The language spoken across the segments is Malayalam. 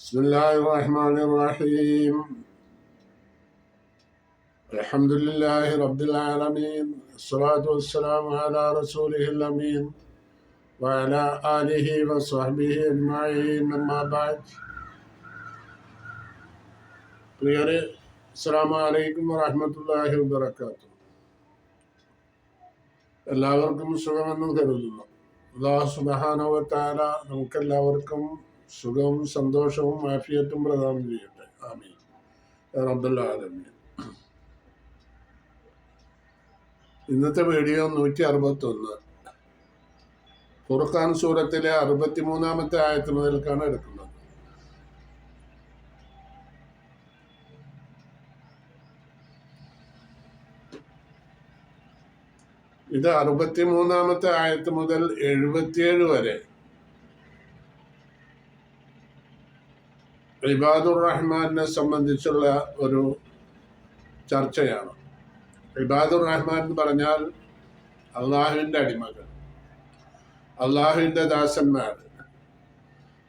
بسم الله الرحمن الرحيم الحمد لله رب العالمين الصلاة والسلام على رسوله الأمين وعلى آله وصحبه أجمعين أما بعد പ്രിയരെ അസ്സാം വലൈക്കും വറഹമത്തല്ലാഹി വബർക്കാത്തു എല്ലാവർക്കും സുഖമെന്ന് കരുതുന്നു അള്ളാഹു സുബാനവത്താല നമുക്കെല്ലാവർക്കും സുഖവും സന്തോഷവും ആഫിയത്തും പ്രദാനം ചെയ്യട്ടെ. ആമീൻ. റബ്ബുൽ ആലമീൻ. ഇന്നത്തെ വീഡിയോ നൂറ്റി അറുപത്തൊന്ന് ഫുർഖാൻ സൂറത്തിലെ അറുപത്തിമൂന്നാമത്തെ ആയത്ത് മുതൽക്കാണ് എടുക്കുന്നത്. ഇത് അറുപത്തിമൂന്നാമത്തെ ആയത്ത് മുതൽ എഴുപത്തിയേഴ് വരെ ഇബാദുർ റഹ്മാനെ സംബന്ധിച്ചുള്ള ഒരു ചർച്ചയാണ്. ഇബാദുർ റഹ്മാൻ എന്ന് പറഞ്ഞാൽ അള്ളാഹുവിന്റെ അടിമകൾ അള്ളാഹുവിന്റെ ദാസന്മാർ.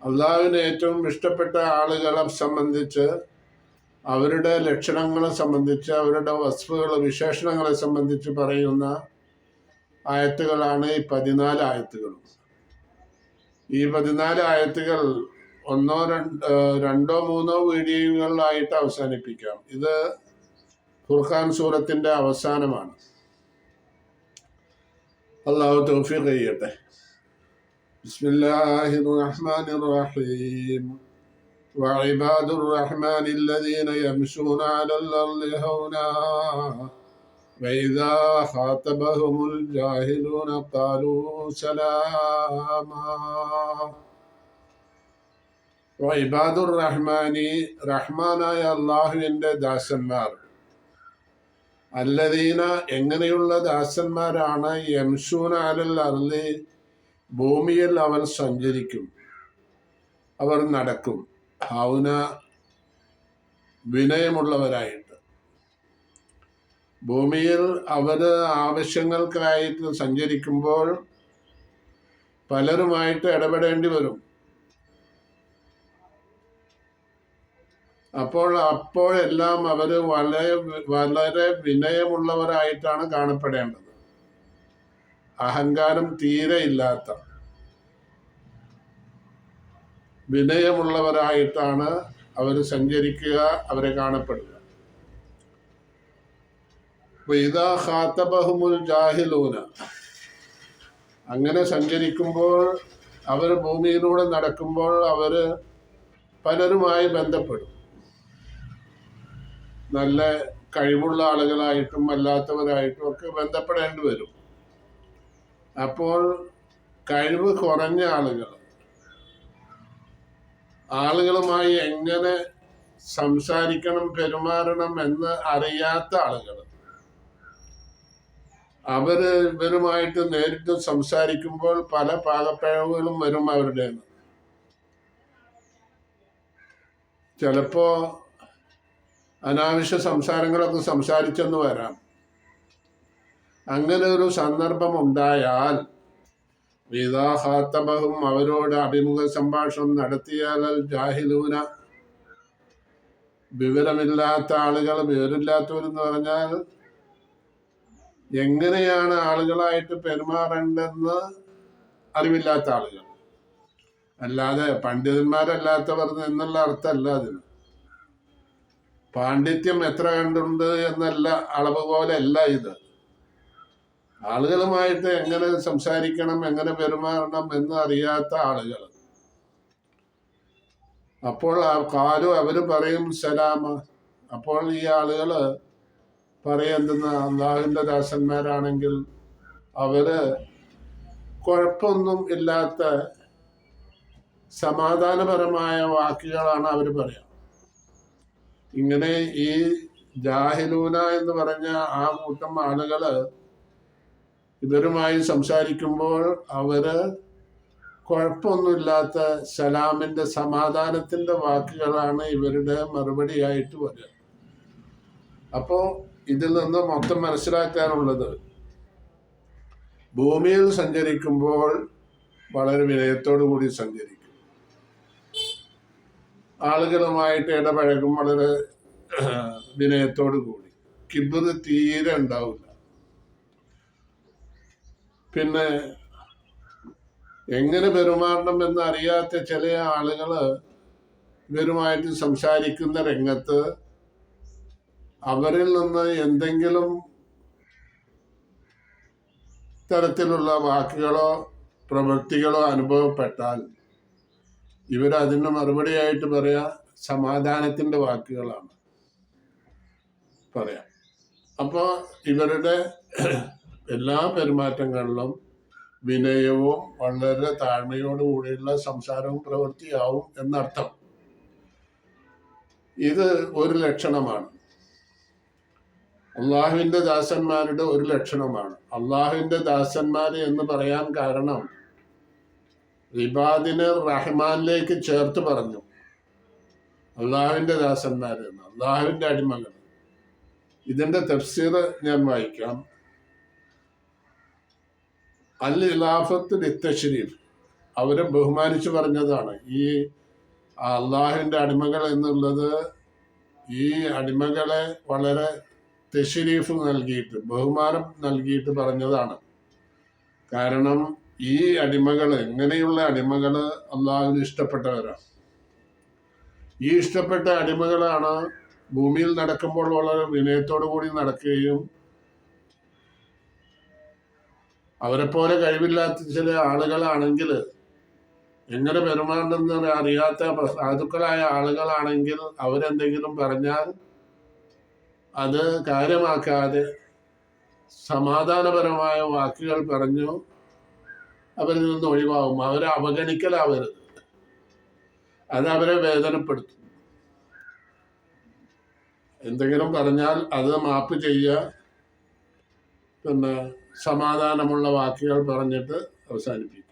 അള്ളാഹുവിന് ഏറ്റവും ഇഷ്ടപ്പെട്ട ആളുകളെ സംബന്ധിച്ച് അവരുടെ ലക്ഷണങ്ങളെ സംബന്ധിച്ച് അവരുടെ വസ്തുക്കൾ വിശേഷണങ്ങളെ സംബന്ധിച്ച് പറയുന്ന ആയത്തുകളാണ് ഈ പതിനാല് ആയത്തുകൾ ഈ പതിനാല് ആയത്തുകൾ ഒന്നോ രണ്ടോ മൂന്നോ വീഡിയോകളിലായിട്ട് അവസാനിപ്പിക്കാം ഇത് ഫുർഖാൻ സൂറത്തിന്റെ അവസാനമാണ് അള്ളാഹു തൗഫീഖ് ചെയ്യട്ടെ ബിസ്മില്ലാഹി റഹ്മാൻ റഹീം وعباد الرحمن الذين يمشون على الأرض هونا وإذا خاطبهم الجاهلون قالوا سلاما വൈബാദുർ റഹ്മാനി റഹ്മാനായ അള്ളാഹുവിന്റെ ദാസന്മാർ. അല്ലദീന എങ്ങനെയുള്ള ദാസന്മാരാണ് യംഷൂൻ അലൽ അർലി ഭൂമിയിൽ അവർ സഞ്ചരിക്കും അവർ നടക്കും. ഹൗന വിനയമുള്ളവരായിട്ട്. ഭൂമിയിൽ അവർ ആവശ്യങ്ങൾക്കായിട്ട് സഞ്ചരിക്കുമ്പോൾ പലരുമായിട്ട് ഇടപെടേണ്ടി വരും. അപ്പോൾ അപ്പോഴെല്ലാം അവർ വളരെ വളരെ വിനയമുള്ളവരായിട്ടാണ് കാണപ്പെടേണ്ടത്. അഹങ്കാരം തീരെ ഇല്ലാത്ത വിനയമുള്ളവരായിട്ടാണ് അവർ സഞ്ചരിക്കുക അവരെ കാണപ്പെടുക. ഇതാ ജാഹിലൂന. അങ്ങനെ സഞ്ചരിക്കുമ്പോൾ അവർ ഭൂമിയിലൂടെ നടക്കുമ്പോൾ അവർ പലരുമായി ബന്ധപ്പെടും. നല്ല കഴിവുള്ള ആളുകളായിട്ടും അല്ലാത്തവരായിട്ടും ഒക്കെ ബന്ധപ്പെടേണ്ടി വരും. അപ്പോൾ കഴിവ് കുറഞ്ഞ ആളുകൾ ആളുകളുമായി എങ്ങനെ സംസാരിക്കണം പെരുമാറണം എന്ന് അറിയാത്ത ആളുകൾ അവർ ഇവരുമായിട്ട് നേരിട്ട് സംസാരിക്കുമ്പോൾ പല പാകപ്പിഴവുകളും വരും അവരുടെ ചിലപ്പോ അനാവശ്യ സംസാരങ്ങളൊക്കെ സംസാരിച്ചെന്ന് വരാം. അങ്ങനെ ഒരു സന്ദർഭം ഉണ്ടായാൽ വിദാഹാത്തബഹും അവരോട് അഭിമുഖ സംഭാഷണം നടത്തിയാൽ ജാഹിലൂന. വിവരമില്ലാത്ത ആളുകൾ വിവരമില്ലാത്തവരെന്ന് പറഞ്ഞാൽ എങ്ങനെയാണ് ആളുകളായിട്ട് പെരുമാറേണ്ടെന്ന് അറിവില്ലാത്ത ആളുകൾ. അല്ലാതെ പണ്ഡിതന്മാരല്ലാത്തവർ എന്നുള്ള അർത്ഥമല്ല അതിന്. പാണ്ഡിത്യം എത്ര കണ്ടുണ്ട് എന്നല്ല അളവ് പോലെ അല്ല ഇത്. ആളുകളുമായിട്ട് എങ്ങനെ സംസാരിക്കണം എങ്ങനെ പെരുമാറണം എന്ന് അറിയാത്ത ആളുകൾ. അപ്പോൾ കാലു അവർ പറയും സലാമ. അപ്പോൾ ഈ ആളുകൾ പറയുന്ന അള്ളാഹുവിന്റെ ദാസന്മാരാണെങ്കിൽ അവർ കുഴപ്പമൊന്നും ഇല്ലാത്ത സമാധാനപരമായ വാക്കുകളാണ് അവർ പറയാം ഇങ്ങനെ ഈ ജാഹിലൂന എന്ന് പറഞ്ഞ ആ കൂട്ടം ആളുകൾ ഇവരുമായി സംസാരിക്കുമ്പോൾ അവർ കുഴപ്പമൊന്നുമില്ലാത്ത സലാമിന്റെ സമാധാനത്തിന്റെ വാക്കുകളാണ് ഇവരുടെ മറുപടിയായിട്ട് വരിക അപ്പോ ഇതിൽ നിന്ന് മൊത്തം മനസ്സിലാക്കാനുള്ളത് ഭൂമിയിൽ സഞ്ചരിക്കുമ്പോൾ വളരെ വിനയത്തോടു കൂടി സഞ്ചരിക്കും. ആളുകളുമായിട്ട് ഇടപഴകും വളരെ വിനയത്തോടു കൂടി. കിബിർ തീരെ ഉണ്ടാവില്ല. പിന്നെ എങ്ങനെ പെരുമാറണം എന്ന് അറിയാത്ത ചില ആളുകൾ ഇവരുമായിട്ട് സംസാരിക്കുന്ന രംഗത്ത് അവരിൽ നിന്ന് എന്തെങ്കിലും തരത്തിലുള്ള വാക്കുകളോ പ്രവൃത്തികളോ അനുഭവപ്പെട്ടാൽ ഇവരതിന് മറുപടിയായിട്ട് പറയാ സമാധാനത്തിന്റെ വാക്കുകളാണ് പറയാം. അപ്പോൾ ഇവരുടെ എല്ലാ പെരുമാറ്റങ്ങളിലും വിനയവും വളരെ താഴ്മയോടുകൂടിയുള്ള സംസാരവും പ്രവൃത്തിയാവും എന്നർത്ഥം. ഇത് ഒരു ലക്ഷണമാണ്. അള്ളാഹുവിന്റെ ദാസന്മാരുടെ ഒരു ലക്ഷണമാണ്. അള്ളാഹുവിന്റെ ദാസന്മാര് എന്ന് പറയാൻ കാരണം റിബാദിനെ റഹ്മാനിലേക്ക് ചേർത്ത് പറഞ്ഞു. അള്ളാഹുവിന്റെ ദാസന്മാര് എന്ന്. അള്ളാഹുവിന്റെ അടിമകൾ ഇതിന്റെ തഫ്സീർ ഞാൻ വായിക്കാം. അൽ ഇലാഫത്ത് ലിത്തഷരീഫ് അവരെ ബഹുമാനിച്ചു പറഞ്ഞതാണ് ഈ അള്ളാഹുവിന്റെ അടിമകൾ എന്നുള്ളത് ഈ അടിമകളെ വളരെ തെഷരീഫ് നൽകിയിട്ട് ബഹുമാനം നൽകിയിട്ട് പറഞ്ഞതാണ്. കാരണം ഈ അടിമകൾ എങ്ങനെയുള്ള അടിമകൾ അള്ളാഹുവിന് ഇഷ്ടപ്പെട്ടവരാണ് ഈ ഇഷ്ടപ്പെട്ട അടിമകളാണ് ഭൂമിയിൽ നടക്കുമ്പോൾ വളരെ വിനയത്തോടു കൂടി നടക്കുകയും അവരെ പോലെ കഴിവില്ലാത്ത ചില ആളുകളാണെങ്കിൽ എങ്ങനെ പെരുമാറണമെന്ന് അറിയാത്ത സാധുക്കളായ ആളുകളാണെങ്കിൽ അവരെന്തെങ്കിലും പറഞ്ഞാൽ അത് കാര്യമാക്കാതെ സമാധാനപരമായ വാക്കുകൾ പറഞ്ഞു അവരിൽ നിന്ന് ഒഴിവാകും. അവരെ അവഗണിക്കലാവരുത്. അത് അവരെ വേദനപ്പെടുത്തും. എന്തെങ്കിലും പറഞ്ഞാൽ അത് മാപ്പ് ചെയ്യുക. പിന്നെ സമാധാനമുള്ള വാക്കുകൾ പറഞ്ഞിട്ട് അവസാനിപ്പിക്കും.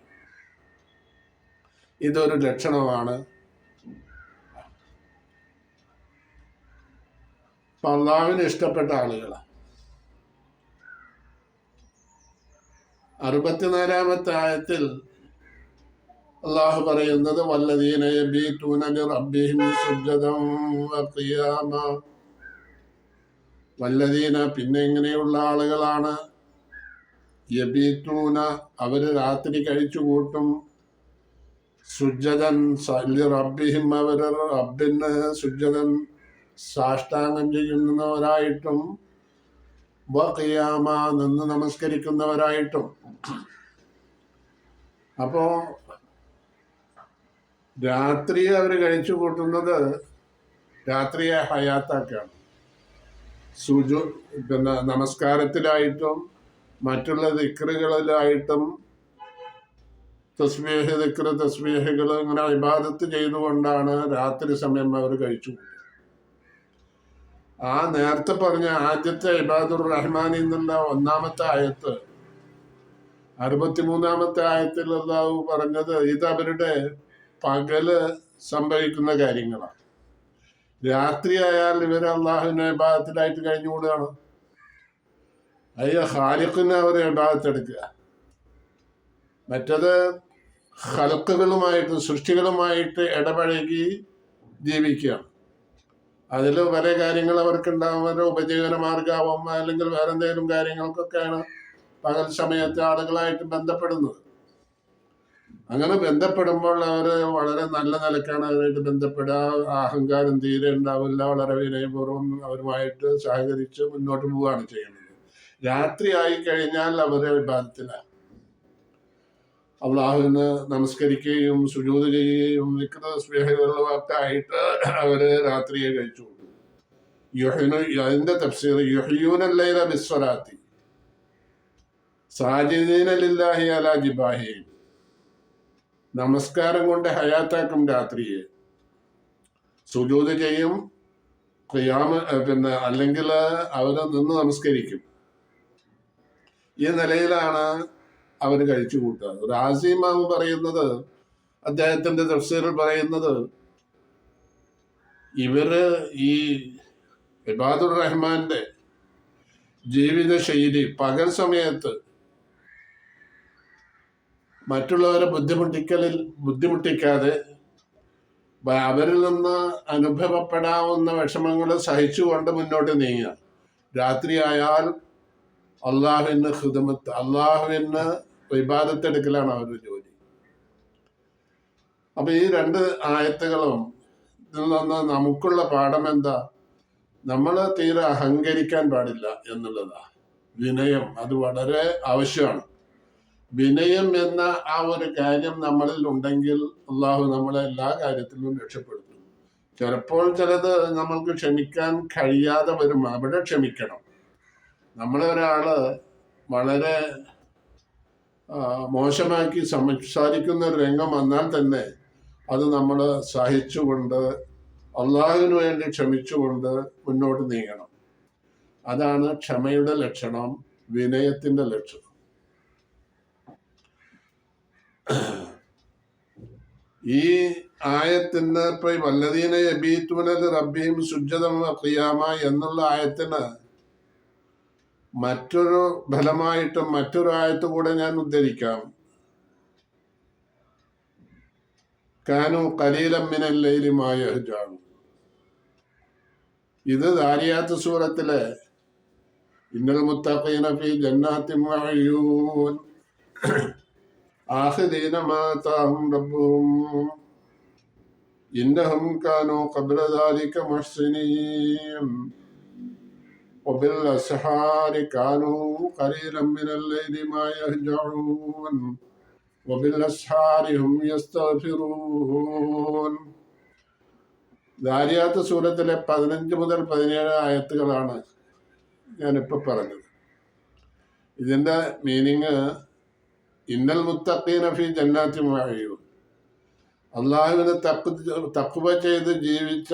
ഇതൊരു ലക്ഷണമാണ്. അപ്പൊ അള്ളാഹുവിന് ഇഷ്ടപ്പെട്ട ആളുകളാണ്. അറുപത്തിനാലാമത്തെ ആയത്തിൽ അള്ളാഹു പറയുന്നത് വല്ലതീന യബീതൂന ലിറബ്ബിഹിം സുജ്ജദൻ വഖിയാമ. വല്ലദീന പിന്നെ ഇങ്ങനെയുള്ള ആളുകളാണ്. യബീത്തൂന അവർ രാത്രി കഴിച്ചു കൂട്ടും. സുജതൻ റബ്ബിഹിം അവർ റബ്ബിന് സുജതൻ സാഷ്ടാംഗം ചെയ്യുന്നവരായിട്ടും വഖിയാമ നിന്ന് നമസ്കരിക്കുന്നവരായിട്ടും. അപ്പോ രാത്രി അവർ കഴിച്ചു കൂട്ടുന്നത് രാത്രിയെ ഹയാത്താക്കാണ്. സുജു പിന്നെ നമസ്കാരത്തിലായിട്ടും മറ്റുള്ള ദിക്റുകളിലായിട്ടും തസ്ബീഹ് ദിക്റ് തസ്മേഹകൾ ഇങ്ങനെ വിവാദത്ത് ചെയ്തുകൊണ്ടാണ് രാത്രി സമയം അവർ കഴിച്ചു ആ നേരത്തെ പറഞ്ഞ ആദ്യത്തെ ഇബാദുർ റഹ്മാൻ എന്നുള്ള ഒന്നാമത്തെ ആയത്ത്. അറുപത്തിമൂന്നാമത്തെ ആയത്തിൽ അള്ളാഹു പറഞ്ഞത് ഇത് അവരുടെ പകൽ സംഭവിക്കുന്ന കാര്യങ്ങളാണ്. രാത്രിയായാൽ ഇവർ അള്ളാഹുവിനെ ഇബാദത്തിലായിട്ട് കഴിഞ്ഞുകൂടുകയാണ്. അയ്യ ഹാലിഖിനെ അവരെ ഇബാദത്തെടുക്കുക. മറ്റത് ഹലക്കുകളുമായിട്ട് സൃഷ്ടികളുമായിട്ട് ഇടപഴകി ജീവിക്കുകയാണ്. അതിൽ പല കാര്യങ്ങൾ അവർക്ക് ഉണ്ടാവും അവരുടെ ഉപജീവന മാർഗാവും അല്ലെങ്കിൽ വേറെ എന്തെങ്കിലും കാര്യങ്ങൾക്കൊക്കെയാണ് പകൽ സമയത്ത് ആളുകളായിട്ട് ബന്ധപ്പെടുന്നത്. അങ്ങനെ ബന്ധപ്പെടുമ്പോൾ അവർ വളരെ നല്ല നിലക്കാണ് അവരായിട്ട് ബന്ധപ്പെടുക. അഹങ്കാരം തീരെ ഉണ്ടാവില്ല. വളരെ വിനയപൂർവം അവരുമായിട്ട് സഹകരിച്ച് മുന്നോട്ട് പോവുകയാണ് ചെയ്യുന്നത്. രാത്രി ആയി കഴിഞ്ഞാൽ അവരെ വിഭാഗത്തിലാണ് അള്ളാഹുവിന് നമസ്കരിക്കുകയും സുജൂത് ചെയ്യുകയും നിൽക്കുന്ന സ്നേഹമുള്ളവർക്കായിട്ട് അവർ രാത്രിയെ കഴിച്ചു. യുഹനു അതിന്റെ തഫ്സീർ യുഹയൂനല്ലൈല ബിസ്വലാത്തി സാജിദീനലില്ലാഹി അലാ നമസ്കാരം കൊണ്ട് ഹയാത്താക്കും രാത്രിയെ. സുജൂത് ചെയ്യും ഖിയാമ പിന്നെ അല്ലെങ്കിൽ അവർ നിന്ന് നമസ്കരിക്കും. ഈ നിലയിലാണ് അവർ കഴിച്ചു കൂട്ടുക. റാസിമാവ് പറയുന്നത് അദ്ദേഹത്തിന്റെ തഫ്സീറിൽ പറയുന്നത് ഇവർ ഈ ഇബാദുർ റഹ്മാന്റെ ജീവിത ശൈലി പകൽ സമയത്ത് മറ്റുള്ളവരെ ബുദ്ധിമുട്ടിക്കലിൽ ബുദ്ധിമുട്ടിക്കാതെ അവരിൽ നിന്ന് അനുഭവപ്പെടാവുന്ന വിഷമങ്ങൾ സഹിച്ചുകൊണ്ട് മുന്നോട്ട് നീങ്ങുക. രാത്രിയായാൽ അള്ളാഹുവിന് ഹിതമത്ത് അള്ളാഹുവിന് വിവാദത്തെടുക്കലാണ് അവരുടെ ജോലി. അപ്പൊ ഈ രണ്ട് ആയത്തുകളും ഇതിൽ നിന്ന് നമുക്കുള്ള പാഠം എന്താ? നമ്മൾ തീരെ അഹങ്കരിക്കാൻ പാടില്ല എന്നുള്ളതാ. വിനയം അത് വളരെ ആവശ്യമാണ്. വിനയം എന്ന ആ ഒരു കാര്യം നമ്മളിൽ ഉണ്ടെങ്കിൽ അള്ളാഹു നമ്മളെ എല്ലാ കാര്യത്തിലും രക്ഷപ്പെടുത്തും. ചിലപ്പോൾ ചിലത് നമ്മൾക്ക് ക്ഷമിക്കാൻ കഴിയാതെ വരും. അവിടെ ക്ഷമിക്കണം. നമ്മളെ ഒരാൾ വളരെ മോശമാക്കി സംസാരിക്കുന്ന ഒരു രംഗം വന്നാൽ തന്നെ അത് നമ്മൾ സഹിച്ചുകൊണ്ട് അള്ളാഹുവിന് വേണ്ടി ക്ഷമിച്ചുകൊണ്ട് മുന്നോട്ട് നീങ്ങണം. അതാണ് ക്ഷമയുടെ ലക്ഷണം വിനയത്തിന്റെ ലക്ഷണം. ഈ ആയത്തിന് ഇപ്പൊ വല്ലതീനെ യബീത്തുനൽ റബ്ബിയും സുജതം ക്രിയാമ എന്നുള്ള ആയത്തിന് മറ്റൊരു ഫലമായിട്ടും മറ്റൊരു ആയത്ത് കൂടെ ഞാൻ ഉദ്ധരിക്കാം. കാനു കലീലമ്മിനല്ലയിലുമായ ഹുജാണ് ഇത് ദാരിയാത്ത് സൂറത്തിലെ ഇന്നൽ മുത്തഫീനഫി ജന്നാത്തിമായൂൻ ജന്നാത്തി മഅയൂൻ ആഖിദീന ഇന്നഹും കാനു ദാലിക وبالأسحار كانوا قليلا من الليل ما يهجعون وبالأسحار هم يستغفرون ദാരിയാത്ത് സൂറത്തിലെ പതിനഞ്ച് മുതൽ പതിനേഴ് ആയത്തുകളാണ് ഞാനിപ്പോൾ പറഞ്ഞത് ഇതിൻ്റെ മീനിങ് ഇന്നൽ മുത്തഖീന ഫി ജന്നാത്തി മഴയും അള്ളാഹുവിനെ തക്ക് തക്കുവ ചെയ്ത് ജീവിച്ച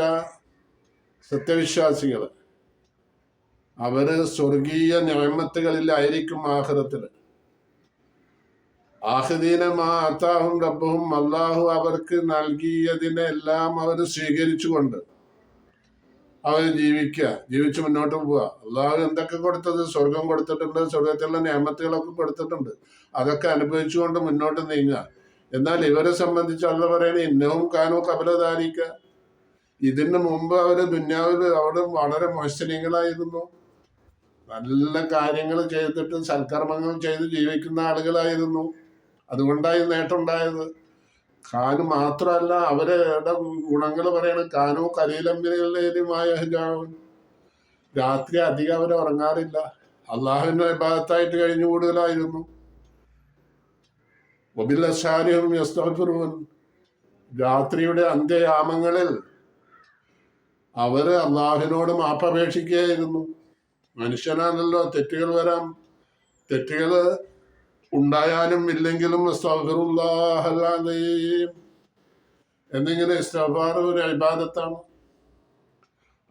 സത്യവിശ്വാസികൾ അവർ സ്വർഗീയ ഞാമത്തുകളിലായിരിക്കും ആഹ്റത്തിൽ. ആഹ്ദീനമാ അത്താഹും റബ്ബും അള്ളാഹു അവർക്ക് നൽകിയതിനെ എല്ലാം അവർ സ്വീകരിച്ചുകൊണ്ട് അവർ ജീവിക്കുക ജീവിച്ച് മുന്നോട്ട് പോവുക. അള്ളാഹു എന്തൊക്കെ കൊടുത്തത്? സ്വർഗം കൊടുത്തിട്ടുണ്ട് സ്വർഗത്തിലുള്ള നിയമത്തുകളൊക്കെ കൊടുത്തിട്ടുണ്ട്. അതൊക്കെ അനുഭവിച്ചുകൊണ്ട് മുന്നോട്ട് നീങ്ങുക. എന്നാൽ ഇവരെ സംബന്ധിച്ച് അള്ള പറയണ ഇന്നവും കാനോ കപലധാരിക്കുക ഇതിന് മുമ്പ് അവർ ദുന്യാവിൽ അവിടെ വളരെ മോശനീയങ്ങളായിരുന്നു നല്ല കാര്യങ്ങൾ ചെയ്തിട്ട് സൽക്കർമ്മങ്ങൾ ചെയ്ത് ജീവിക്കുന്ന ആളുകളായിരുന്നു. അതുകൊണ്ടായി നേട്ടമുണ്ടായത്. ഖാന് മാത്രമല്ല അവരുടെ ഗുണങ്ങൾ പറയണ. കാനു കലീലമ്പിനുമായ രാത്രി അധികം അവർ ഉറങ്ങാറില്ല. അള്ളാഹുവിന്റെ ഭാഗത്തായിട്ട് കഴിഞ്ഞു കൂടുതലായിരുന്നു. ഒബിലും രാത്രിയുടെ അന്ത്യയാമങ്ങളിൽ അവർ അള്ളാഹുവിനോട് മാപ്പപേക്ഷിക്കുകയായിരുന്നു. മനുഷ്യനാണല്ലോ തെറ്റുകൾ വരാം. തെറ്റുകൾ ഉണ്ടായാലും ഇല്ലെങ്കിലും എന്നിങ്ങനെ ഇസ്തഫാർ ഒരു അഭിബാദത്താണ്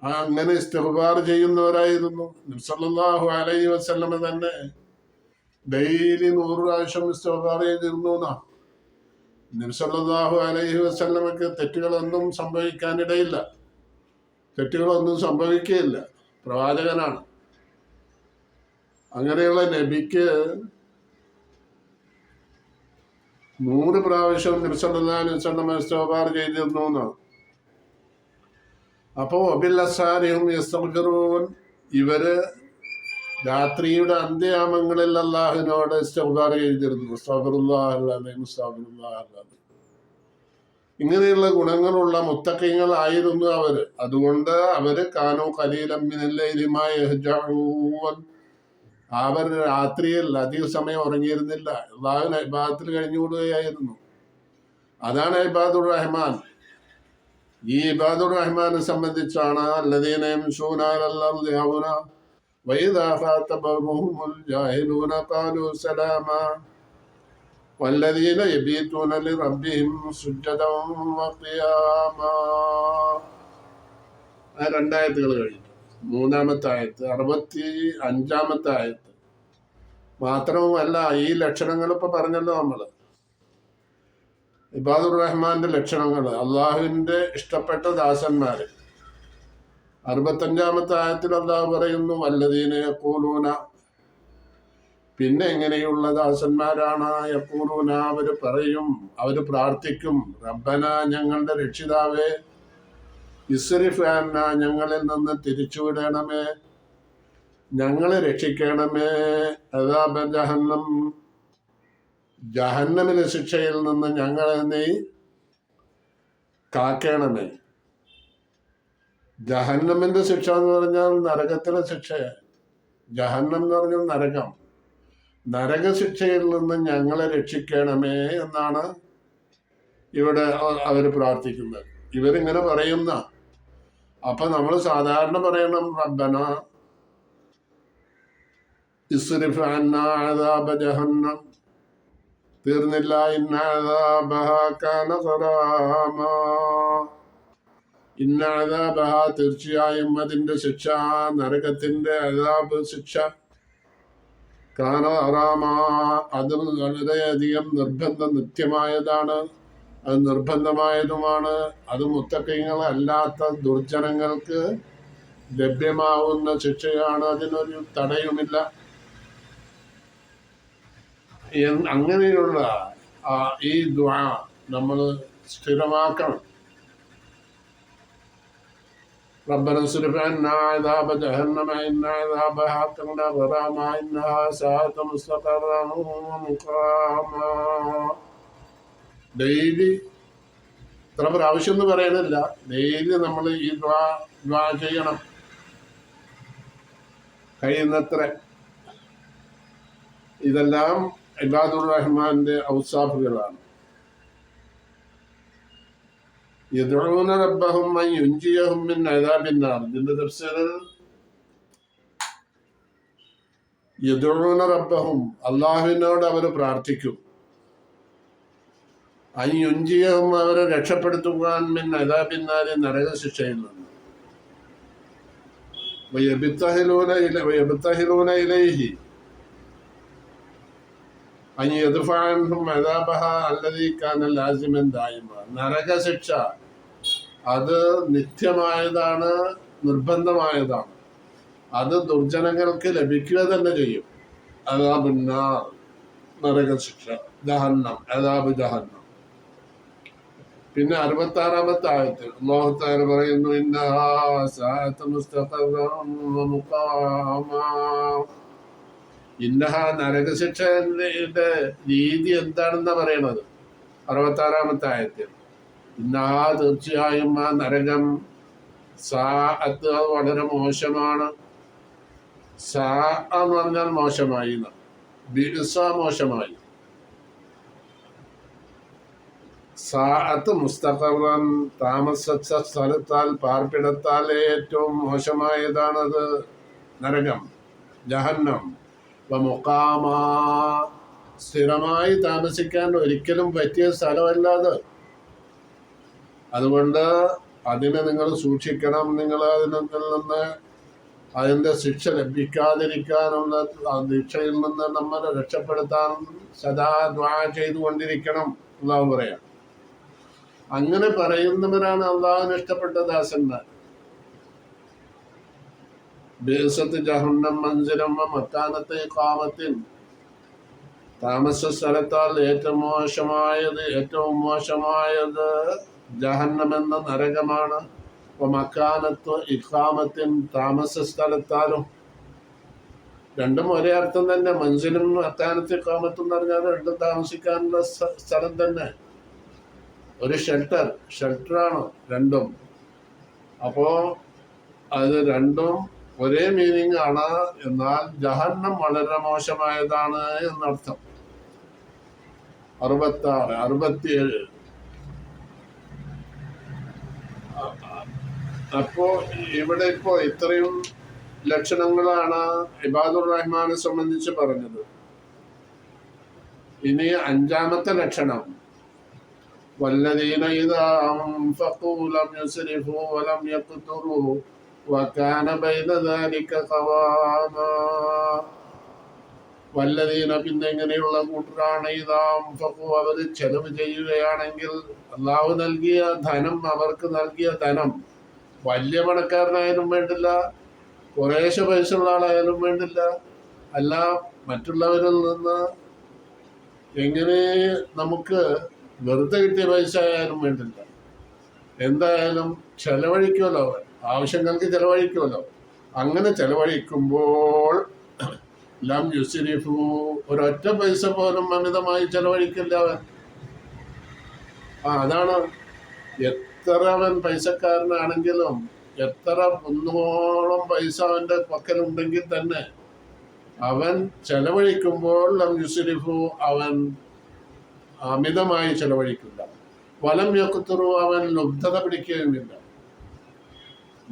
അങ്ങനെ ഇസ്തഫാർ ചെയ്യുന്നവരായിരുന്നു. നിസല്ലാഹു അലൈഹി വസല്ലമ തന്നെ ഡെയിലി നൂറ് പ്രാവശ്യം ഇസ്തഫാർ ചെയ്തിരുന്നു എന്നാ നബ്സല്ലാഹു അലൈഹി വസല്ലമക്ക് തെറ്റുകളൊന്നും സംഭവിക്കാനിടയില്ല. തെറ്റുകളൊന്നും സംഭവിക്കുകയില്ല. പ്രവാചകനാണ്. അങ്ങനെയുള്ള നബിക്ക് നൂറ് പ്രാവശ്യം നിർസല്ലാസ്വഭാർ ചെയ്തിരുന്നു എന്നാണ്. അപ്പോ അബില്ലസാരിയും യസ്തഗ്ഫിറൂൻ ഇവർ രാത്രിയുടെ അന്ത്യയാമങ്ങളിൽ അള്ളാഹുവിനോട് ഇസ്തഗ്ഫാർ ചെയ്തിരുന്നു. ഇങ്ങനെയുള്ള ഗുണങ്ങളുള്ള മുത്തക്കങ്ങളായിരുന്നു അവർ. അതുകൊണ്ട് അവർ കാനോ കലീലമ്മിനല്ലൈലിമായ അവർ രാത്രിയിൽ അധിക സമയം ഉറങ്ങിയിരുന്നില്ല അള്ളാഹുവിന് ഇബാദത്തിൽ കഴിഞ്ഞുകൂടുകയായിരുന്നു അതാണ് ഇബാദുർ റഹ്മാൻ ഈ ഇബാദുർ റഹ്മാനെ സംബന്ധിച്ചാണ് അല്ലദീനയും ഷൂനാലല്ലാഹുന وإذا خاطبهم الجاهلون قالوا سلاما والذين يبيتون لربهم سجدا وقياما ആ രണ്ടായത്തുകൾ കഴിഞ്ഞു മൂന്നാമത്തെ ആയത്ത് അറുപത്തി അഞ്ചാമത്തെ ആയത്ത് മാത്രവുമല്ല ഈ ലക്ഷണങ്ങൾ ഇപ്പൊ പറഞ്ഞല്ലോ നമ്മൾ ഇബാദുർ റഹ്മാന്റെ ലക്ഷണങ്ങൾ അള്ളാഹുവിന്റെ ഇഷ്ടപ്പെട്ട ദാസന്മാര്. അറുപത്തഞ്ചാമത്തെ ആയത്തിൽ അള്ളാഹു പറയുന്നു വല്ലതീനെ കൂലൂന പിന്നെ എങ്ങനെയുള്ള ദാസന്മാരാണ് എപ്പോഴും അവർ പറയും അവർ പ്രാർത്ഥിക്കും റബ്ബന ഞങ്ങളുടെ രക്ഷിതാവേ ഇസ്രിഫാന ഞങ്ങളിൽ നിന്ന് തിരിച്ചുവിടണമേ. ഞങ്ങളെ രക്ഷിക്കണമേ. അതാബ ജഹന്നം. ജഹന്നമിലെ ശിക്ഷയിൽ നിന്ന് ഞങ്ങളെ നീ കാക്കണമേ. ജഹന്നമിന്റെ ശിക്ഷ എന്ന് പറഞ്ഞാൽ നരകത്തിലെ ശിക്ഷ ജഹന്നം എന്ന് പറഞ്ഞാൽ നരകം. നരകശിക്ഷയിൽ നിന്ന് ഞങ്ങളെ രക്ഷിക്കണമേ എന്നാണ് ഇവിടെ അവർ പ്രാർത്ഥിക്കുന്നത്. ഇവരിങ്ങനെ പറയുന്ന അപ്പൊ നമ്മൾ സാധാരണ പറയണം റബ്ബന. ജഹന്നം തീർന്നില്ല തീർച്ചയായും അതിന്റെ ശിക്ഷ നരകത്തിന്റെ അദാബ് ശിക്ഷ. കാന അറാമ അത് വളരെയധികം നിർബന്ധ നിത്യമായതാണ്. അത് നിർബന്ധമായതുമാണ് അത് മുത്തക്കൈകളല്ലാത്ത ദുർജനങ്ങൾക്ക് ലഭ്യമാവുന്ന ശിക്ഷയാണ് അതിനൊരു തടയുമില്ല എന്ന് അങ്ങനെയുള്ള ആ, ഈ ദ്വാ നമ്മൾ സ്ഥിരമാക്കണം ربنا اصرف عنا عذاب جهنم إن عذابها كان غراما إنها ساءت مستقرا ومقاما ഡെയിലി ഇത്ര പ്രാവശ്യം എന്ന് പറയണില്ല ഡെയിലി നമ്മൾ ഈ ദ്വാ ദ്വാ ചെയ്യണം. കഴിയുന്നത്ര. ഇതെല്ലാം ഇബാദുർ റഹ്മാന്റെ ഔസാഫുകളാണ്. യദുന റബ്ബഹും യുഞ്ചിയഹും മിൻ അദാബിൻ നാർ. ഇതിന്റെ തഫ്സീറിൽ യദുഊന റബ്ബഹും അള്ളാഹുവിനോട് അവർ പ്രാർത്ഥിക്കും. യുൻജിയഹും അവരെ രക്ഷപ്പെടുത്തുവാൻ മിൻ അദാബിൻ നാരി നരകശിക്ഷയിൽ ഇലൈഹി അനി നരകശിക്ഷ അത് നിത്യമായതാണ് നിർബന്ധമായതാണ്. അത് ദുർജനങ്ങൾക്ക് ലഭിക്കുക തന്നെ ചെയ്യും. അതാബുന്ന നരകശിക്ഷ. ജഹന്നം. അതാബ് ജഹന്നം. പിന്നെ അറുപത്തി ആറാമത്തെ ആയത്തിൽ അള്ളാഹുത്താര പറയുന്നു ഇന്നഹാ നരകശിക്ഷയുടെ രീതി എന്താണെന്നാ പറയണത്? അറുപത്തി ആറാമത്തെ ആയത്തിൽ. ഇന്നഹ തീർച്ചയായും ആ നരകം സാ അത് വളരെ മോശമാണ്. സാ എന്ന് പറഞ്ഞാൽ മോശമായി ബിസ മോശമായി. സാഅത്ത് മുസ്തഖറൻ താമസിച്ച സ്ഥലത്താൽ പാർപ്പിടത്താൽ ഏറ്റവും മോശമായതാണത് നരകം ജഹന്നം. മുക്കാമ സ്ഥിരമായി താമസിക്കാൻ ഒരിക്കലും പറ്റിയ സ്ഥലമല്ല അത് അതുകൊണ്ട് അതിനെ നിങ്ങൾ സൂക്ഷിക്കണം. നിങ്ങൾ അതിനത്തിൽ നിന്ന് അതിന്റെ ശിക്ഷ ലഭിക്കാതിരിക്കാനുള്ള ശിക്ഷയിൽ നിന്ന് നമ്മളെ രക്ഷപ്പെടുത്താൻ സദാ ദ്വാ ചെയ്തുകൊണ്ടിരിക്കണം. അള്ളാഹു പറയാം. അങ്ങനെ പറയുന്നവരാണ് അള്ളാഹുവിന് ഇഷ്ടപ്പെട്ട ദാസന്മാർ. ബേസത്ത് ജഹന്നം മഞ്ചരം മത്താനത്തെ കാമത്തിൻ താമസ സ്ഥലത്താൽ ഏറ്റവും മോശമായത് ഏറ്റവും മോശമായത് ജഹന്നം എന്ന നരകമാണ്. അപ്പൊ മക്കാനത്ത് ഇഖാമത്തിൻ താമസ സ്ഥലത്താലും രണ്ടും ഒരേ അർത്ഥം തന്നെ. മഞ്ചലും മക്കാനത്ത് ഇഖാമത്തും എന്ന് പറഞ്ഞാൽ രണ്ടും താമസിക്കാനുള്ള സ്ഥ- സ്ഥലം തന്നെ. ഒരു ഷെൽട്ടർ ഷെൽട്ടറാണ് രണ്ടും. അപ്പോ അത് രണ്ടും ഒരേ മീനിങ് ആണ്. എന്നാൽ ജഹന്നം വളരെ മോശമായതാണ് എന്നർത്ഥം. അറുപത്തി ആറ് അറുപത്തിയേഴ്. അപ്പോ ഇവിടെ ഇപ്പോ ഇത്രയും ലക്ഷണങ്ങളാണ് ഇബാദുർ റഹ്മാനെ സംബന്ധിച്ച് പറഞ്ഞത്. ഇനി അഞ്ചാമത്തെ ലക്ഷണം. والذين إذا أنفقوا لم يسرفوا ولم يقتروا وكان بين ذلك قواما വല്ലതീന പിന്നെ ഇങ്ങനെയുള്ള കൂട്ടരാണ് ഇതാംഫക്കു അവർ ചെലവ് ചെയ്യുകയാണെങ്കിൽ അള്ളാഹു നൽകിയ ധനം അവർക്ക് നൽകിയ ധനം വലിയ പണക്കാരനായാലും വേണ്ടില്ല കുറേശ്ശെ പൈസ ഉള്ള ആളായാലും വേണ്ടില്ല അല്ല മറ്റുള്ളവരിൽ നിന്ന് എങ്ങനെ നമുക്ക് വെറുതെ കിട്ടിയ പൈസ ആയാലും വേണ്ടില്ല. എന്തായാലും ചെലവഴിക്കുമല്ലോ ആവശ്യങ്ങൾക്ക് ചെലവഴിക്കുമല്ലോ. അങ്ങനെ ചെലവഴിക്കുമ്പോൾ ലം യുസിരിഫു ഒരൊറ്റ പൈസ പോലും അമിതമായി ചെലവഴിക്കില്ല അവൻ. ആ അതാണ് എത്ര അവൻ പൈസക്കാരനാണെങ്കിലും എത്ര കുന്നോളം പൈസ അവന്റെ പക്കലുണ്ടെങ്കിൽ തന്നെ അവൻ ചെലവഴിക്കുമ്പോൾ ലം യുസിരിഫു അവൻ അമിതമായി ചെലവഴിക്കില്ല. വലം യക്കുത്തുറു അവൻ ലുബ്ധത പിടിക്കുകയുമില്ല.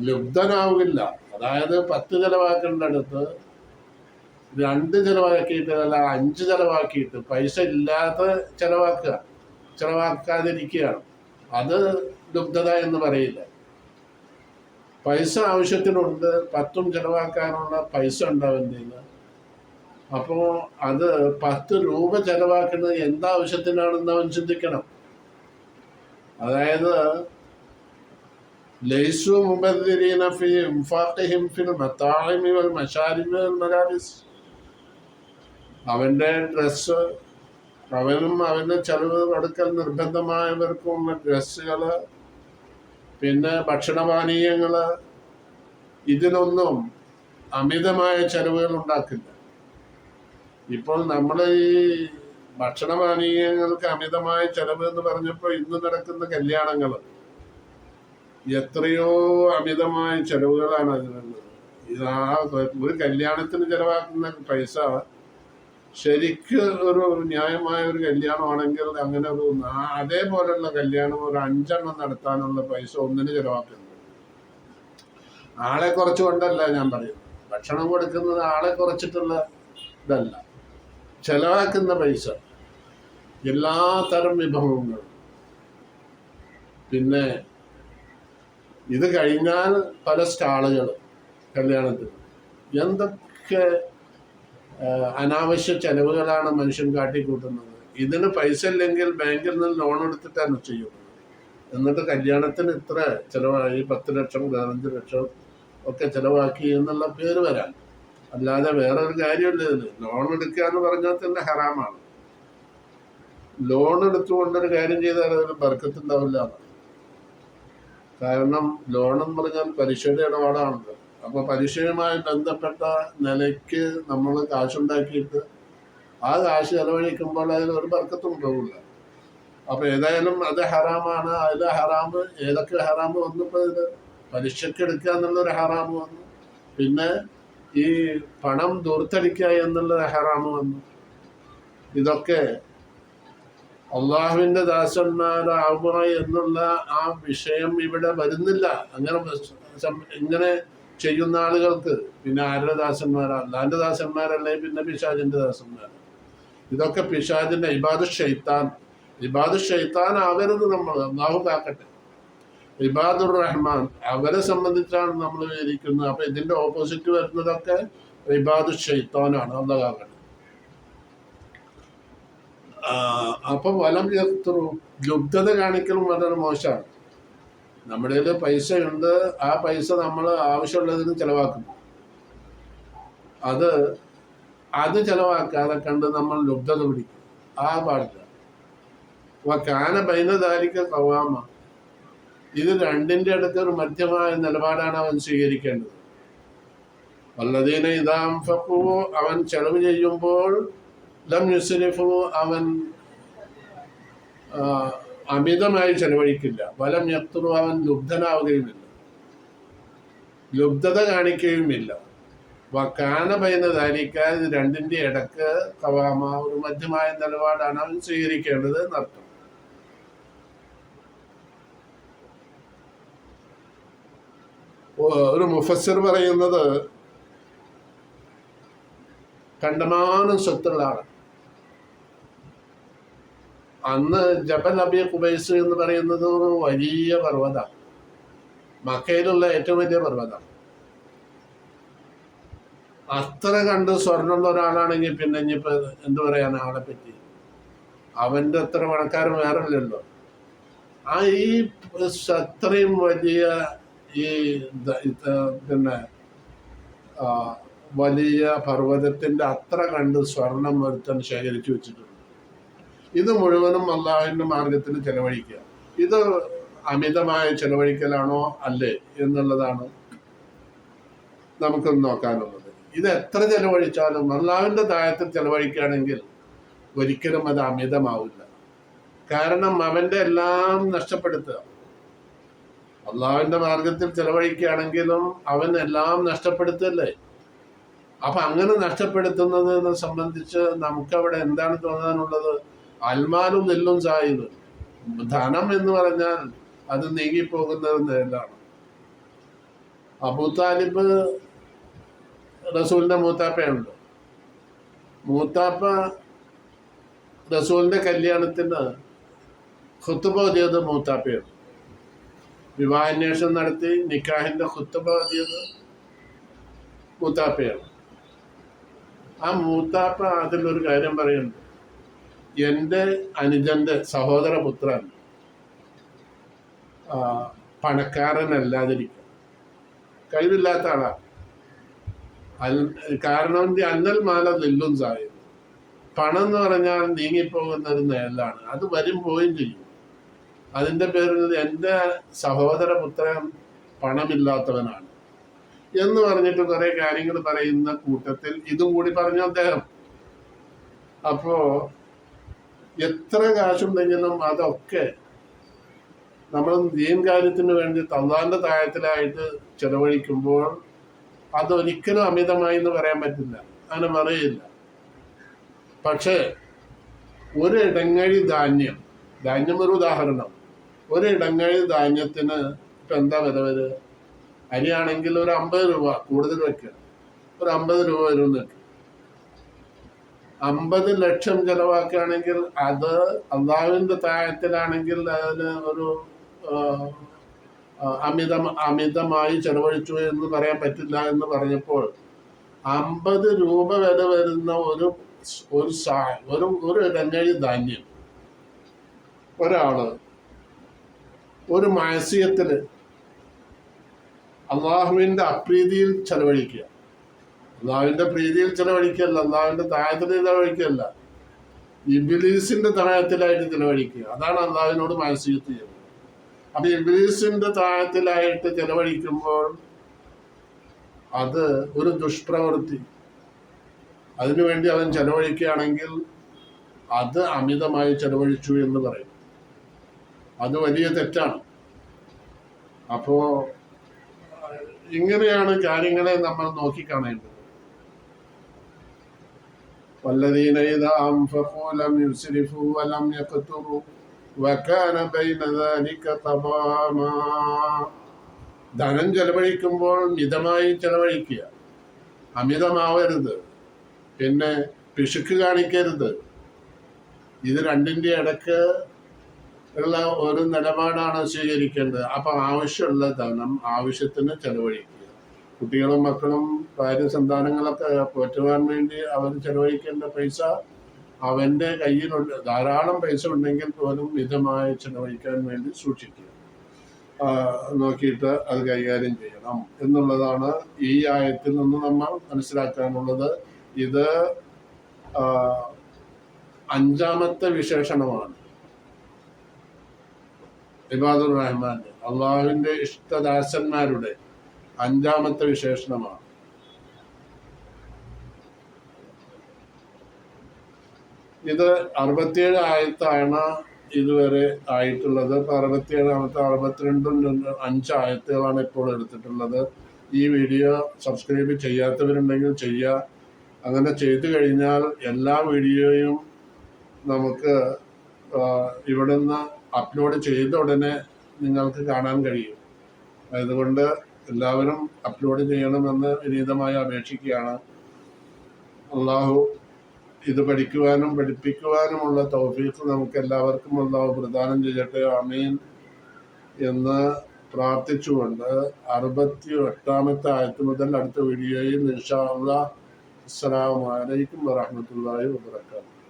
ലുബ്ധനാവില്ല അതായത് പത്ത് ചെലവാക്കേണ്ടടുത്ത് രണ്ട് ചെലവാക്കിയിട്ട് അല്ല അഞ്ച് ചെലവാക്കിയിട്ട് പൈസ ഇല്ലാത്ത ചെലവാക്കുക ചെലവാക്കാതിരിക്കുകയാണ്. അത് ലുബ്ധത എന്ന് പറയില്ല. പൈസ ആവശ്യത്തിനുണ്ട് പത്തും ചെലവാക്കാനുള്ള പൈസ ഉണ്ടാവുന്നതിന് അപ്പോൾ അത് പത്ത് രൂപ ചെലവാക്കുന്നത് എന്താവശ്യത്തിനാണെന്ന് അവൻ ചിന്തിക്കണം. അതായത് ഫി ഇൻഫാഖിഹിം ഫിൽ അവന്റെ അവനും അവന്റെ ചെലവ് കൊടുക്കൽ നിർബന്ധമായവർക്കും ഡ്രസ്സുകൾ പിന്നെ ഭക്ഷണപാനീയങ്ങൾ ഇതിനൊന്നും അമിതമായ ചെലവുകൾ ഉണ്ടാക്കില്ല. ഇപ്പോൾ നമ്മൾ ഈ ഭക്ഷണ പാനീയങ്ങൾക്ക് അമിതമായ ചെലവ് എന്ന് പറഞ്ഞപ്പോൾ ഇന്ന് നടക്കുന്ന കല്യാണങ്ങൾ എത്രയോ അമിതമായ ചെലവുകളാണ് അതിനുള്ളത് ഇത് ആ ഒരു കല്യാണത്തിന് ചെലവാക്കുന്ന പൈസ ശരിക്ക് ഒരു ന്യായമായ ഒരു കല്യാണമാണെങ്കിൽ അങ്ങനെ ഒരു അതേപോലെയുള്ള കല്യാണം ഒരു അഞ്ചെണ്ണം നടത്താനുള്ള പൈസ ഒന്നിന് ചെലവാക്കുന്നത് ആളെ കുറച്ചുകൊണ്ടല്ല ഞാൻ പറയുന്നത്. ഭക്ഷണം കൊടുക്കുന്നത് ആളെ കുറച്ചിട്ടുള്ള ഇതല്ല. ചെലവാക്കുന്ന പൈസ. എല്ലാ തരം വിഭവങ്ങളും. പിന്നെ ഇത് കഴിഞ്ഞാൽ പല സ്റ്റാളുകൾ കല്യാണത്തിന്. എന്തൊക്കെ അനാവശ്യ ചെലവുകളാണ് മനുഷ്യൻ കാട്ടിക്കൂട്ടുന്നത്. ഇതിന് പൈസ ഇല്ലെങ്കിൽ ബാങ്കിൽ നിന്ന് ലോൺ എടുത്തിട്ടാണ് ചെയ്യുന്നത്. എന്നിട്ട് കല്യാണത്തിന് ഇത്ര ചിലവായി പത്ത് ലക്ഷം പതിനഞ്ച് ലക്ഷം ഒക്കെ ചിലവാക്കി എന്നുള്ള പേര് വരാൻ അല്ലാതെ വേറൊരു കാര്യമില്ല ഇതിന്. ലോൺ എടുക്കുക എന്ന് പറഞ്ഞാൽ തന്നെ ഹറാമാണ്. ലോൺ എടുത്തുകൊണ്ടൊരു കാര്യം ചെയ്താൽ അതിന് ബർക്കത്തുണ്ടാവില്ല. കാരണം ലോൺ എന്ന് പറഞ്ഞാൽ പലിശയുടെ ഇടപാടാണല്ലോ അപ്പൊ പലിശയുമായി ബന്ധപ്പെട്ട നിലയ്ക്ക് നമ്മൾ കാശുണ്ടാക്കിയിട്ട് ആ കാശ് ചെലവഴിക്കുമ്പോൾ അതിൽ ഒരു ബർക്കത്തും ഉണ്ടാവില്ല. അപ്പൊ ഏതായാലും അത് ഹറാമാണ്. അതിൽ ഹറാമ് ഏതൊക്കെ ഹറാമ് വന്നപ്പോ ഇത്? പലിശക്ക് എടുക്കുക എന്നുള്ളൊരു ഹറാമ് വന്നു. പിന്നെ ഈ പണം ദൂർത്തടിക്കുക എന്നുള്ളത് ഹറാമ് വന്നു. ഇതൊക്കെ അള്ളാഹുവിന്റെ ദാസന്മാരാവുക എന്നുള്ള ആ വിഷയം ഇവിടെ വരുന്നില്ല. അങ്ങനെ ഇങ്ങനെ ചെയ്യുന്ന ആളുകൾക്ക് പിന്നെ ആരുടെ ദാസന്മാരാ? അള്ളാഹിന്റെ ദാസന്മാരല്ലേ? പിന്നെ പിശാജിന്റെ ദാസന്മാർ ഇതൊക്കെ പിശാജിന്റെ ഇബാദ് ഷെയ്ത്താൻ ഇബാദ് ഷെയ്ത്താൻ ആവരുത് നമ്മൾ. അള്ളാഹു കാക്കട്ടെ. ഇബാദുർ റഹ്മാൻ അവരെ സംബന്ധിച്ചാണ് നമ്മൾ വിചാരിക്കുന്നത് അപ്പൊ ഇതിന്റെ ഓപ്പോസിറ്റ് വരുന്നതൊക്കെ ഇബാദു ഷെയ്ത്താനാണ് ആ, അപ്പൊ വലം ചേർത്തു ലുബ്ധത കാണിക്കലും വളരെ മോശമാണ്. നമ്മുടെ കയ്യിൽ പൈസ ഉണ്ട് ആ പൈസ നമ്മൾ ആവശ്യമുള്ളതിന് ചെലവാക്കുന്നു. അത് അത് ചെലവാക്കാതെ കണ്ട് നമ്മൾ ലുബ്ധത പിടിക്കും. ആ പാടില്ല. കാന ബൈനദാരിക്ക കവാമ ഇത് രണ്ടിന്റെ അടുത്ത് ഒരു മധ്യമായ നിലപാടാണ് അവൻ സ്വീകരിക്കേണ്ടത്. വല്ലതീന ഇതാം ഫക്കു അവൻ ചെലവ് ചെയ്യുമ്പോൾ ലം യുസ്രിഫു അവൻ അമിതമായി ചെലവഴിക്കില്ല. വലം യക്തുറു അവൻ ലുബ്ധനാവുകയുമില്ല. ലുബ്ധത കാണിക്കുകയുമില്ല. വക്കാന ധാരിക്ക ഇത് രണ്ടിന്റെ ഇടയ്ക്ക് കവാമ ഒരു മധ്യമായ നിലപാടാണ് അവൻ സ്വീകരിക്കേണ്ടത് എന്നർത്ഥം. ഒരു മുഫസ്സിർ പറയുന്നത് കണ്ടമാനം സ്വത്തുള്ളതാണ് അന്ന് ജബൽ അബി കുബൈസ് എന്ന് പറയുന്നത് ഒരു വലിയ പർവതമാണ് മക്കയിലുള്ള ഏറ്റവും വലിയ പർവതമാണ് അത്ര കണ്ട് സ്വർണമുള്ള ഒരാളാണെങ്കിൽ പിന്നെ ഇനിയിപ്പോ എന്തു പറയാൻ ആളെ പറ്റി? അവന്റെ അത്ര പണക്കാരൻ വേറെ ഇല്ലല്ലോ ആ ഈ അത്രയും വലിയ ഈ പിന്നെ വലിയ പർവതത്തിന്റെ അത്ര കണ്ട് സ്വർണം ഒരുത്തൻ ശേഖരിച്ചു വെച്ചിട്ടുണ്ട്. ഇത് മുഴുവനും അള്ളാഹുവിന്റെ മാർഗത്തിൽ ചെലവഴിക്കുക. ഇത് അമിതമായ ചെലവഴിക്കലാണോ അല്ലേ എന്നുള്ളതാണ് നമുക്ക് നോക്കാനുള്ളത്. ഇത് എത്ര ചെലവഴിച്ചാലും അള്ളാഹുവിന്റെ താഴത്തിൽ ചെലവഴിക്കുകയാണെങ്കിൽ ഒരിക്കലും അത് അമിതമാവില്ല. കാരണം അവന്റെ എല്ലാം നഷ്ടപ്പെടുത്തുക. അള്ളാഹുവിന്റെ മാർഗത്തിൽ ചെലവഴിക്കുകയാണെങ്കിലും അവൻ എല്ലാം നഷ്ടപ്പെടുത്തല്ലേ? അപ്പൊ അങ്ങനെ നഷ്ടപ്പെടുത്തുന്നതിനെ സംബന്ധിച്ച് നമുക്കവിടെ എന്താണ് തോന്നാനുള്ളത്? അൽമാലും നെല്ലും സായുധം ധനം എന്ന് പറഞ്ഞാൽ അത് നീങ്ങിപ്പോകുന്നത് നെല്ലാണ് അബൂ താലിബ് റസൂലിന്റെ മൂത്താപ്പയുണ്ട്. മൂത്താപ്പ റസൂലിന്റെ കല്യാണത്തിന് ഖുത്തുബ ചെയ്ത് മൂത്താപ്പയാണ് വിവാഹാന്വേഷണം നടത്തി നിക്കാഹിന്റെ കുത്തബ ഓതിയത് മൂത്താപ്പയാണ്. ആ മൂത്താപ്പ അതിലൊരു കാര്യം പറയുന്നുണ്ട്. എന്റെ അനുജന്റെ സഹോദരപുത്രൻ പണക്കാരനല്ലാതിരിക്കും. കഴിവില്ലാത്ത ആളാണ് കാരണം അന്നൽ മാല നെല്ലും സായും പണം എന്ന് പറഞ്ഞാൽ നീങ്ങിപ്പോകുന്ന ഒരു നേലാണ് അത് വരും പോയും ചെയ്യും. അതിന്റെ പേരിൽ എന്റെ സഹോദരപുത്രൻ പണമില്ലാത്തവനാണ് എന്ന് പറഞ്ഞിട്ട് കുറെ കാര്യങ്ങൾ പറയുന്ന കൂട്ടത്തിൽ ഇതും കൂടി പറഞ്ഞു അദ്ദേഹം. അപ്പോ എത്ര കാശുണ്ടെങ്കിലും അതൊക്കെ നമ്മൾ ദീൻ കാര്യത്തിന് വേണ്ടി തന്നാന്റെ താഴത്തിലായിട്ട് ചെലവഴിക്കുമ്പോൾ അതൊരിക്കലും അമിതമായി എന്ന് പറയാൻ പറ്റില്ല. അങ്ങനെ പറയില്ല. പക്ഷേ ഒരു ഇടങ്ങഴി ധാന്യം ധാന്യം ഒരു ഉദാഹരണം. ഒരു ഇടങ്ങഴി ധാന്യത്തിന് ഇപ്പൊ എന്താ വില വരിക? അരിയാണെങ്കിൽ ഒരു അമ്പത് രൂപ കൂടുതൽ വെക്കുക. ഒരു അമ്പത് രൂപ വരും നിൽക്കും. അമ്പത് ലക്ഷം ചെലവാക്കുകയാണെങ്കിൽ അത് അള്ളാവിന്റെ താഴത്തിലാണെങ്കിൽ അതിന് ഒരു അമിത അമിതമായി ചെലവഴിച്ചു എന്ന് പറയാൻ പറ്റില്ല എന്ന് പറഞ്ഞപ്പോൾ അമ്പത് രൂപ വില വരുന്ന ഒരു ഒരു സാ ഒരു ഒരു ഇടങ്ങഴി ധാന്യം. ഒരാൾ ഒരു മാസിയത്തിൽ അള്ളാഹുവിന്റെ അപ്രീതിയിൽ ചെലവഴിക്കുക. അള്ളാഹുവിന്റെ പ്രീതിയിൽ ചെലവഴിക്കല്ല അള്ളാഹുവിന്റെ താഴത്തിൽ ചെലവഴിക്കല്ല ഇബിലീസിന്റെ താഴത്തിലായിട്ട് ചെലവഴിക്കുക. അതാണ് അള്ളാഹുവിനോട് മാനസികത്ത് ചെയ്യുന്നത്. അപ്പൊ ഇബിലീസിന്റെ താഴത്തിലായിട്ട് ചെലവഴിക്കുമ്പോൾ അത് ഒരു ദുഷ്പ്രവൃത്തി. അതിനുവേണ്ടി അവൻ ചെലവഴിക്കുകയാണെങ്കിൽ അത് അമിതമായി ചെലവഴിച്ചു എന്ന് പറയും. അത് വലിയ തെറ്റാണ് അപ്പോ ഇങ്ങനെയാണ് കാര്യങ്ങളെ നമ്മൾ നോക്കിക്കാണേണ്ടത് والذين إذا أنفقوا لم يسرفوا ولم يقتروا وكان بين ذلك قواما ധനം ചെലവഴിക്കുമ്പോൾ മിതമായി ചെലവഴിക്കുക അമിതമാവരുത് പിന്നെ പിശുക്ക് കാണിക്കരുത് ഇത് രണ്ടിന്റെ ഇടക്ക് ഉള്ള ഒരു നിലപാടാണ് സ്വീകരിക്കേണ്ടത്. അപ്പൊ ആവശ്യമുള്ള ധനം ആവശ്യത്തിന് ചെലവഴിക്കുക. കുട്ടികളും മക്കളും ഭാര്യ സന്താനങ്ങളൊക്കെ പോറ്റുവാൻ വേണ്ടി അവർ ചെലവഴിക്കേണ്ട പൈസ അവന്റെ കയ്യിലുണ്ട്. ധാരാളം പൈസ ഉണ്ടെങ്കിൽ പോലും മിതമായി ചെലവഴിക്കാൻ വേണ്ടി സൂക്ഷിക്കുക. നോക്കിയിട്ട് അത് കൈകാര്യം ചെയ്യണം എന്നുള്ളതാണ് ഈ ആയത്തിൽ നിന്ന് നമ്മൾ മനസ്സിലാക്കാനുള്ളത്. ഇത് അഞ്ചാമത്തെ വിശേഷണമാണ്. ഇബാദുർ റഹ്മാൻ അള്ളാഹുവിന്റെ ഇഷ്ടദാസന്മാരുടെ അഞ്ചാമത്തെ വിശേഷണമാണ്. ഇത് അറുപത്തിയേഴ് ആയത്താണ് ഇതുവരെ ആയിട്ടുള്ളത്. ഇപ്പൊ അറുപത്തിയേഴാമത്തെ അറുപത്തിരണ്ടും രണ്ടും അഞ്ച് ആയത്തുകളാണ് ഇപ്പോൾ എടുത്തിട്ടുള്ളത്. ഈ വീഡിയോ സബ്സ്ക്രൈബ് ചെയ്യാത്തവരുണ്ടെങ്കിൽ ചെയ്യുക അങ്ങനെ ചെയ്തു കഴിഞ്ഞാൽ എല്ലാ വീഡിയോയും നമുക്ക് ഇവിടുന്ന് അപ്ലോഡ് ചെയ്ത ഉടനെ നിങ്ങൾക്ക് കാണാൻ കഴിയും. അതുകൊണ്ട് എല്ലാവരും അപ്ലോഡ് ചെയ്യണമെന്ന് വിനീതമായി അപേക്ഷിക്കുകയാണ്. അള്ളാഹു ഇത് പഠിക്കുവാനും പഠിപ്പിക്കുവാനുമുള്ള തൗഫീഖ് നമുക്ക് എല്ലാവർക്കും അള്ളാഹു പ്രദാനം ചെയ്യട്ടെ അമീൻ എന്ന് പ്രാർത്ഥിച്ചുകൊണ്ട് അറുപത്തി എട്ടാമത്തെ ആയത്ത് മുതൽ അടുത്ത വീഡിയോയിൽ ഇൻഷാ അള്ളാഹ്. അസ്സലാമു അലൈക്കും വറഹ്മത്തുള്ളാഹി വബറകാതുഹു.